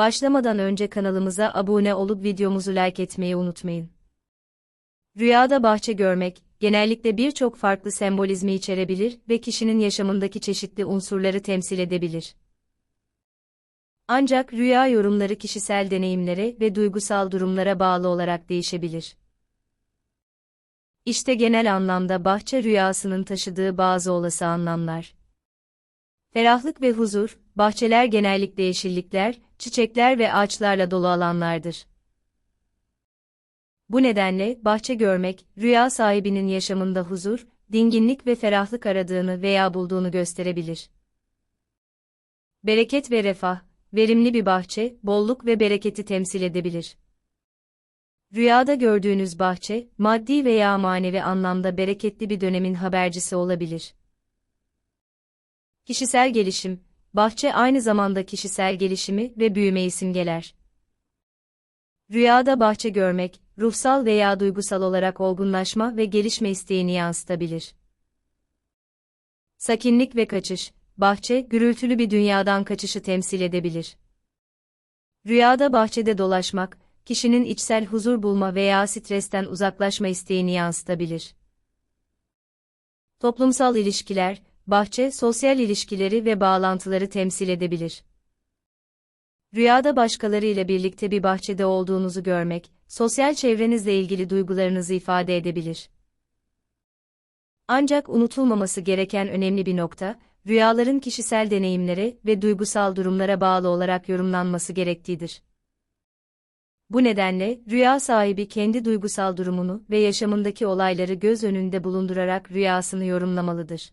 Başlamadan önce kanalımıza abone olup videomuzu like etmeyi unutmayın. Rüyada bahçe görmek, genellikle birçok farklı sembolizmi içerebilir ve kişinin yaşamındaki çeşitli unsurları temsil edebilir. Ancak rüya yorumları kişisel deneyimlere ve duygusal durumlara bağlı olarak değişebilir. İşte genel anlamda bahçe rüyasının taşıdığı bazı olası anlamlar. Ferahlık ve huzur, bahçeler genellikle yeşillikler, çiçekler ve ağaçlarla dolu alanlardır. Bu nedenle bahçe görmek, rüya sahibinin yaşamında huzur, dinginlik ve ferahlık aradığını veya bulduğunu gösterebilir. Bereket ve refah, verimli bir bahçe, bolluk ve bereketi temsil edebilir. Rüyada gördüğünüz bahçe, maddi veya manevi anlamda bereketli bir dönemin habercisi olabilir. Kişisel gelişim, bahçe aynı zamanda kişisel gelişimi ve büyümeyi simgeler. Rüyada bahçe görmek, ruhsal veya duygusal olarak olgunlaşma ve gelişme isteğini yansıtabilir. Sakinlik ve kaçış, bahçe, gürültülü bir dünyadan kaçışı temsil edebilir. Rüyada bahçede dolaşmak, kişinin içsel huzur bulma veya stresten uzaklaşma isteğini yansıtabilir. Toplumsal ilişkiler, bahçe, sosyal ilişkileri ve bağlantıları temsil edebilir. Rüyada başkalarıyla birlikte bir bahçede olduğunuzu görmek, sosyal çevrenizle ilgili duygularınızı ifade edebilir. Ancak unutulmaması gereken önemli bir nokta, rüyaların kişisel deneyimlere ve duygusal durumlara bağlı olarak yorumlanması gerektiğidir. Bu nedenle, rüya sahibi kendi duygusal durumunu ve yaşamındaki olayları göz önünde bulundurarak rüyasını yorumlamalıdır.